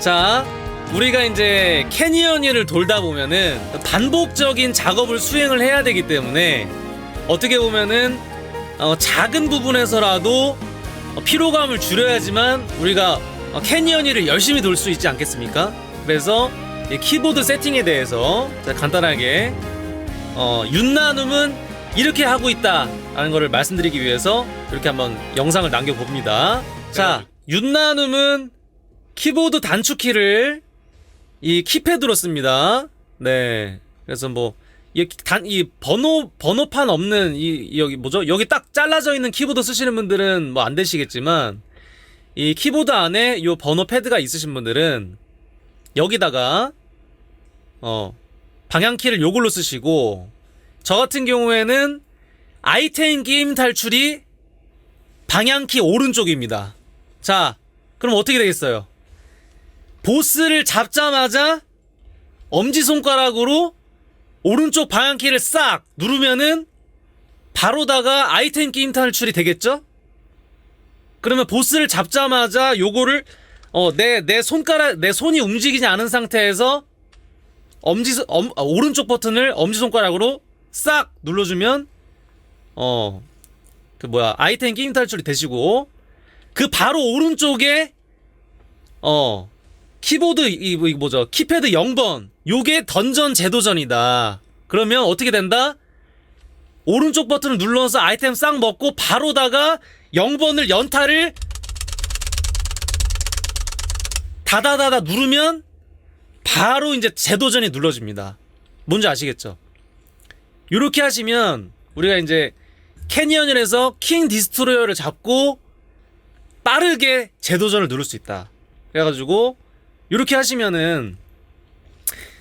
자, 우리가 이제 캐니언을 돌다 보면은 반복적인 작업을 수행을 해야 되기 때문에 어떻게 보면은 어, 작은 부분에서라도 어, 피로감을 줄여야지만 우리가 어, 캐니언이를 열심히 돌 수 있지 않겠습니까? 그래서 이 키보드 세팅에 대해서 자, 간단하게 어, 윤나눔은 이렇게 하고 있다라는 것을 말씀드리기 위해서 이렇게 한번 영상을 남겨봅니다. 자, 윤나눔은 키보드 단축키를 이 키패드로 씁니다. 네. 그래서 뭐, 이, 단, 이 번호, 번호판 없는 이, 여기 뭐죠? 여기 딱 잘라져 있는 키보드 쓰시는 분들은 뭐 안 되시겠지만, 이 키보드 안에 요 번호 패드가 있으신 분들은 여기다가, 어, 방향키를 요걸로 쓰시고, 저 같은 경우에는 아이템 게임 탈출이 방향키 오른쪽입니다. 자, 그럼 어떻게 되겠어요? 보스를 잡자마자 엄지손가락으로 오른쪽 방향키를 싹 누르면은 바로다가 아이템 게임 탈출이 되겠죠? 그러면 보스를 잡자마자 요거를 어, 내, 내 손가락, 내 손이 움직이지 않은 상태에서 엄지, 엄, 아, 오른쪽 버튼을 엄지 손가락으로 싹 눌러주면 어, 그 뭐야, 아이템 게임 탈출이 되시고 그 바로 오른쪽에 어, 키보드 이, 이 뭐죠? 키패드 0번. 요게 던전 제도전이다. 그러면 어떻게 된다? 오른쪽 버튼을 눌러서 아이템 싹 먹고 바로다가 0번을 연타를 다다다다 누르면 바로 이제 제도전이 눌러집니다. 뭔지 아시겠죠? 요렇게 하시면 우리가 이제 캐니언을해서 킹 디스트로이어를 잡고 빠르게 제도전을 누를 수 있다. 그래가지고 이렇게 하시면은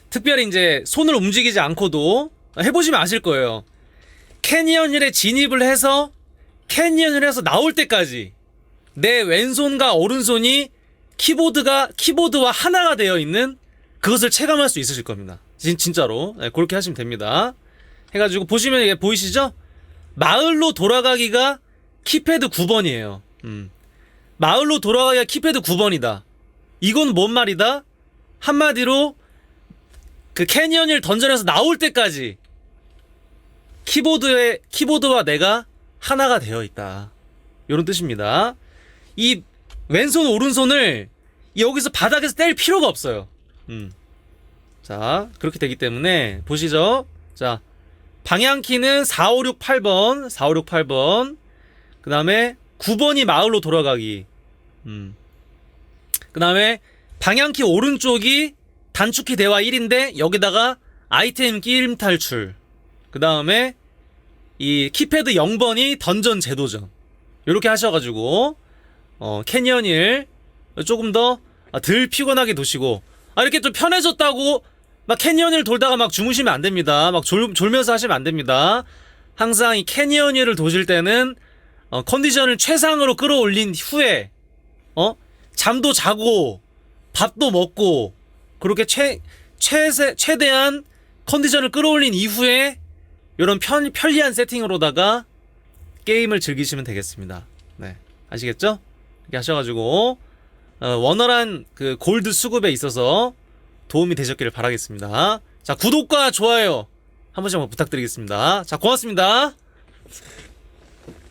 특별히 이제 손을 움직이지 않고도 해보시면 아실 거예요. 캐니언힐에 진입을 해서 캐니언을 해서 나올 때까지 내 왼손과 오른손이 키보드가 키보드와 하나가 되어 있는 그것을 체감할 수 있으실 겁니다. 진, 진짜로 네, 그렇게 하시면 됩니다. 해가지고 보시면 이게 보이시죠? 마을로 돌아가기가 키패드 9번이에요. 음. 마을로 돌아가기가 키패드 9번이다. 이건 뭔 말이다? 한마디로 그 캐니언을 던전에서 나올 때까지 키보드에 키보드와 내가 하나가 되어 있다. 이런 뜻입니다. 이 왼손 오른손을 여기서 바닥에서 뗄 필요가 없어요. 음. 자, 그렇게 되기 때문에 보시죠. 자, 방향키는 4, 5, 6, 8번, 4, 5, 6, 8번. 그 다음에 9번이 마을로 돌아가기. 음. 그 다음에 방향키 오른쪽이 단축키 대화 1인데 여기다가 아이템 게임 탈출. 그 다음에 이 키패드 0번이 던전 제도전. 요렇게 하셔가지고 어, 캐니언 1 조금 더 덜 피곤하게 도시고 아 이렇게 좀 편해졌다고 막 캐니언을 돌다가 막 주무시면 안 됩니다. 막 졸, 졸면서 하시면 안 됩니다. 항상 이 캐니언을 도실 때는 어, 컨디션을 최상으로 끌어올린 후에 어 잠도 자고 밥도 먹고 그렇게 최 최세 최대한 컨디션을 끌어올린 이후에 이런 편 편리한 세팅으로다가 게임을 즐기시면 되겠습니다. 네 아시겠죠? 이렇게 하셔가지고 어, 원활한 그 골드 수급에 있어서 도움이 되셨기를 바라겠습니다. 자 구독과 좋아요 한 번씩 한번 부탁드리겠습니다. 자 고맙습니다.